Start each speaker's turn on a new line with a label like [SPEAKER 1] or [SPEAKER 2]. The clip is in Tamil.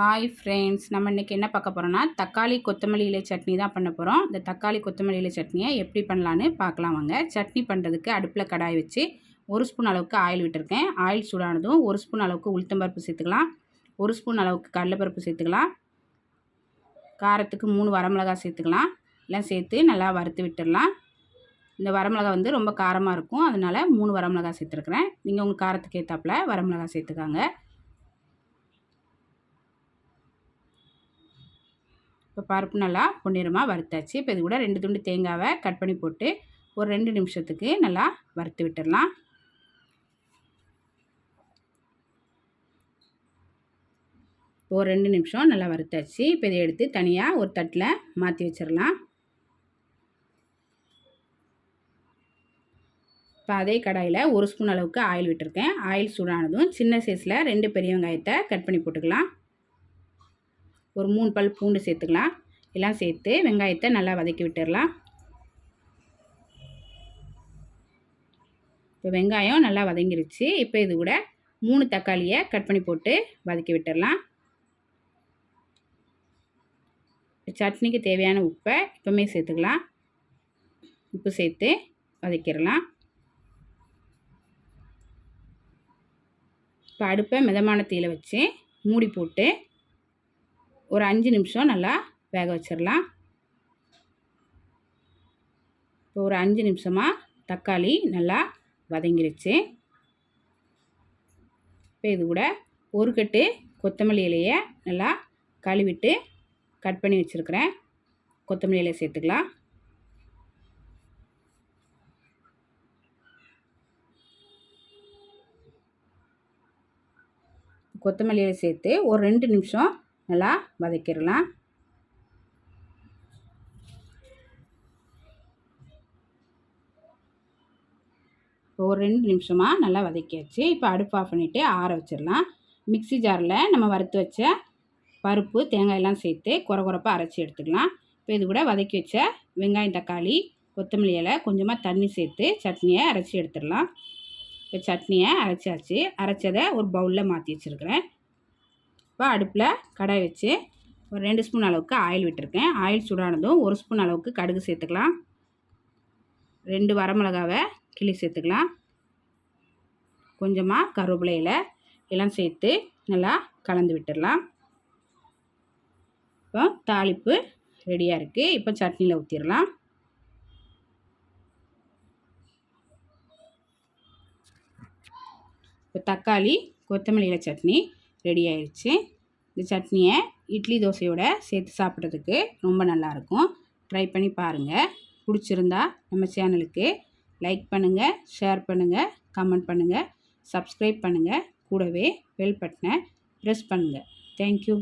[SPEAKER 1] ஹாய் ஃப்ரெண்ட்ஸ் நம்ம இன்றைக்கி என்ன பார்க்க போகிறோன்னா தக்காளி கொத்தமல்லி இலை சட்னி தான் பண்ண போகிறோம் இந்த தக்காளி கொத்தமல்லி இலை சட்னியை எப்படி பண்ணலான்னு பார்க்கலாம் வாங்க. சட்னி பண்ணுறதுக்கு அடுப்பில் கடாய் வச்சு ஒரு ஸ்பூன் அளவுக்கு ஆயில் விட்டுருக்கேன். ஆயில் சூடானதும் ஒரு ஸ்பூன் அளவுக்கு உளுத்தம்பருப்பு சேர்த்துக்கலாம். ஒரு ஸ்பூன் அளவுக்கு கடலைப்பருப்பு சேர்த்துக்கலாம். காரத்துக்கு மூணு வரமிளகாய் சேர்த்துக்கலாம். எல்லாம் சேர்த்து நல்லா வறுத்து விட்டுடலாம். இந்த வரமிளகா வந்து ரொம்ப காரமாக இருக்கும். அதனால் மூணு வரமிளகா சேர்த்துருக்குறேன். நீங்கள் உங்கள் காரத்துக்கு ஏற்றாப்பில் வரமிளகா சேர்த்துக்காங்க. இப்போ பருப்பு நல்லா பொன்னிறமாக வறுத்தாச்சு. இப்போ இது கூட ரெண்டு துண்டு தேங்காவை கட் பண்ணி போட்டு ஒரு ரெண்டு நிமிஷத்துக்கு நல்லா வறுத்து விட்டுடலாம். ஒரு ரெண்டு நிமிஷம் நல்லா வறுத்தாச்சு. இப்போ இதை எடுத்து தனியாக ஒரு தட்டில் மாற்றி வச்சிடலாம். இப்போ அதே கடாயில் ஒரு ஸ்பூன் அளவுக்கு ஆயில் விட்டுருக்கேன். ஆயில் சூடானதும் சின்ன சைஸில் ரெண்டு பெரிய வெங்காயத்தை கட் பண்ணி போட்டுக்கலாம். ஒரு மூணு பல் பூண்டு சேர்த்துக்கலாம். எல்லாம் சேர்த்து வெங்காயத்தை நல்லா வதக்கி விட்டுடலாம். இப்போ வெங்காயம் நல்லா வதங்கிருச்சு. இப்போ இது கூட மூணு தக்காளியை கட் பண்ணி போட்டு வதக்கி விட்டுடலாம். சட்னிக்கு தேவையான உப்பை இப்போமே சேர்த்துக்கலாம். உப்பு சேர்த்து வதக்கிடலாம். இப்போ அடுப்பை மிதமான தீயில் வச்சு மூடி போட்டு ஒரு அஞ்சு நிமிஷம் நல்லா வேக வச்சிடலாம். இப்போ ஒரு அஞ்சு நிமிஷமாக தக்காளி நல்லா வதங்கிருச்சு. இப்போ இது கூட ஒரு கட்டு கொத்தமல்லி இலையை நல்லா கழுவிட்டு கட் பண்ணி வச்சுருக்கிறேன். கொத்தமல்லி இலையை சேர்த்துக்கலாம். கொத்தமல்லி சேர்த்து ஒரு ரெண்டு நிமிஷம் நல்லா வதக்கிடலாம். ஒரு ரெண்டு நிமிஷமாக நல்லா வதக்கியாச்சு. இப்போ அடுப்பு ஆஃப் பண்ணிவிட்டு ஆற வச்சிடலாம். மிக்சி ஜாரில் நம்ம வறுத்து வச்ச பருப்பு தேங்காயெல்லாம் சேர்த்து குறை குறைப்பாக அரைச்சி எடுத்துக்கலாம். இப்போ இது கூட வதக்கி வச்ச வெங்காயம் தக்காளி கொத்தமல்லி இலை கொஞ்சமாக தண்ணி சேர்த்து சட்னியை அரைச்சி எடுத்துடலாம். இப்போ சட்னியை அரைச்சாச்சு. அரைச்சதை ஒரு பவுலில் மாற்றி வச்சுருக்கிறேன். இப்போ அடுப்பில் கடாய் வச்சு ஒரு ரெண்டு ஸ்பூன் அளவுக்கு ஆயில் விட்டுருக்கேன். ஆயில் சூடானதும் ஒரு ஸ்பூன் அளவுக்கு கடுகு சேர்த்துக்கலாம். ரெண்டு வரமிளகாவை கிளி சேர்த்துக்கலாம். கொஞ்சமாக கருவேப்பிலையில் எல்லாம் சேர்த்து நல்லா கலந்து விட்டுடலாம். இப்போ தாளிப்பு ரெடியாக இருக்குது இப்போ சட்னியில் ஊற்றிடலாம் இப்போ தக்காளி கொத்தமல்லியில் சட்னி ரெடி ஆயிடுச்சு. இந்த சட்னியை இட்லி தோசையோடு சேர்த்து சாப்பிட்றதுக்கு ரொம்ப நல்லாயிருக்கும். ட்ரை பண்ணி பாருங்கள் பிடிச்சிருந்தா நம்ம சேனலுக்கு லைக் பண்ணுங்கள் ஷேர் பண்ணுங்கள் கமெண்ட் பண்ணுங்கள் சப்ஸ்கிரைப் பண்ணுங்கள் கூடவே பெல் பட்டனை ப்ரெஸ் பண்ணுங்கள் தேங்க்யூ